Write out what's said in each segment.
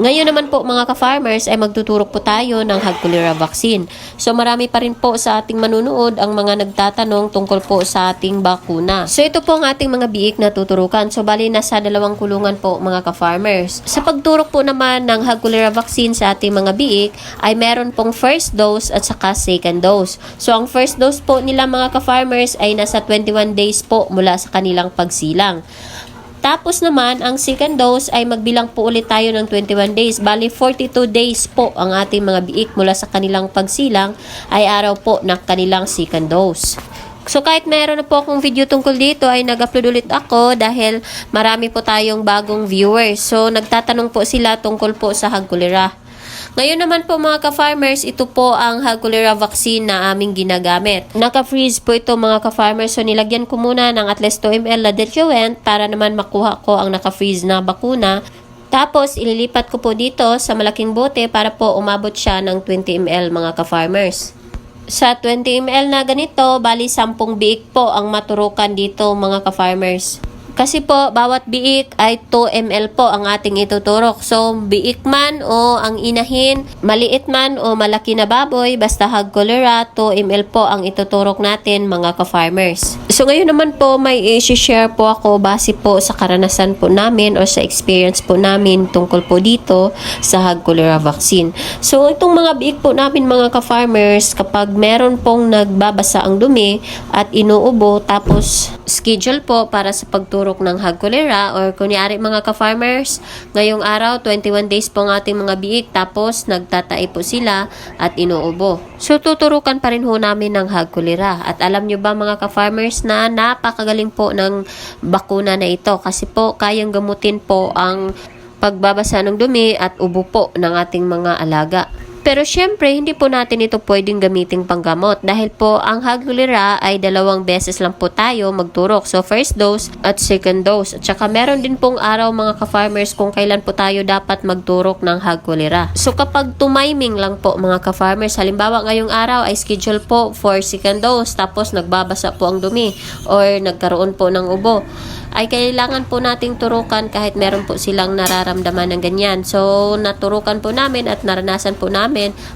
Ngayon naman po mga ka-farmers ay magtuturok po tayo ng hog cholera vaccine. So marami pa rin po sa ating manunood ang mga nagtatanong tungkol po sa ating bakuna. So ito po ang ating mga biik na tuturukan. So bali nasa dalawang kulungan po mga ka-farmers. Sa pagturok po naman ng hog cholera vaccine sa ating mga biik ay meron pong first dose at saka second dose. So ang first dose po nila mga ka-farmers ay nasa 21 days po mula sa kanilang pagsilang. Tapos naman, ang second dose ay magbilang po ulit tayo ng 21 days. Bali, 42 days po ang ating mga biik mula sa kanilang pagsilang ay araw po ng kanilang second dose. So kahit meron na po akong video tungkol dito ay nag-upload ulit ako dahil marami po tayong bagong viewers. So nagtatanong po sila tungkol po sa hagkulera. Ngayon naman po mga ka-farmers, ito po ang hog cholera vaccine na aming ginagamit. Naka-freeze po ito mga ka-farmers. So nilagyan ko muna ng at least 2 ml na diluent para naman makuha ko ang naka-freeze na bakuna. Tapos ililipat ko po dito sa malaking bote para po umabot siya ng 20 ml mga ka-farmers. Sa 20 ml na ganito, bali 10 biik po ang maturukan dito mga ka-farmers. Kasi po, bawat biik ay 2 ml po ang ating ituturok. So, biik man o ang inahin, maliit man o malaki na baboy, basta hog cholera, 2 ml po ang ituturok natin mga ka-farmers. So, ngayon naman po, may i-share po ako base po sa karanasan po namin o sa experience po namin tungkol po dito sa hog cholera vaccine. So, itong mga biik po namin mga ka-farmers, kapag meron pong nagbabasa ang dumi at inuubo, tapos schedule po para sa pagturok ng hog cholera or kunyari mga ka-farmers, ngayong araw 21 days po ang ating mga biik tapos nagtatai po sila at inuubo. So tuturukan pa rin ho namin ng hog cholera at alam nyo ba mga ka-farmers na napakagaling po ng bakuna na ito kasi po kayang gamutin po ang pagbabasa ng dumi at ubo po ng ating mga alaga. Pero syempre, hindi po natin ito pwedeng gamiting panggamot dahil po ang hagulira ay dalawang beses lang po tayo magturok. So, first dose at second dose. At saka meron din pong araw mga ka-farmers kung kailan po tayo dapat magturok ng hagulira. So, kapag tumiming lang po mga ka-farmers, halimbawa ngayong araw ay schedule po for second dose tapos nagbabasa po ang dumi or nagkaroon po ng ubo ay kailangan po nating turukan kahit meron po silang nararamdaman ng ganyan. So, naturukan po namin at naranasan po namin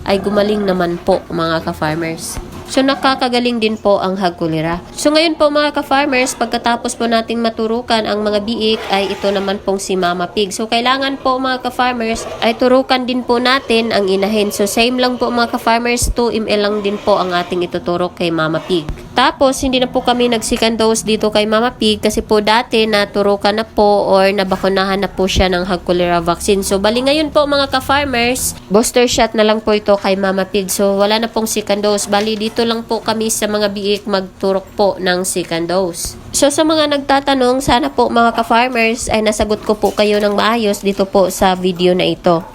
ay gumaling naman po mga ka-farmers. So, nakakagaling din po ang hagkulira. So, ngayon po mga ka-farmers, pagkatapos po nating maturukan ang mga biik, ay ito naman pong si Mama Pig. So, kailangan po mga ka-farmers, ay turukan din po natin ang inahin. So, same lang po mga ka-farmers, 2 ml lang din po ang ating ituturok kay Mama Pig. Tapos, hindi na po kami nag-second dose dito kay Mama Pig kasi po dati naturukan na po or nabakunahan na po siya ng hog vaccine. So, bali ngayon po mga ka-farmers, booster shot na lang po ito kay Mama Pig. So, wala na pong second dose. Bali, dito lang po kami sa mga biik magturok po ng second dose. So, sa mga nagtatanong, sana po mga ka-farmers ay nasagot ko po kayo ng maayos dito po sa video na ito.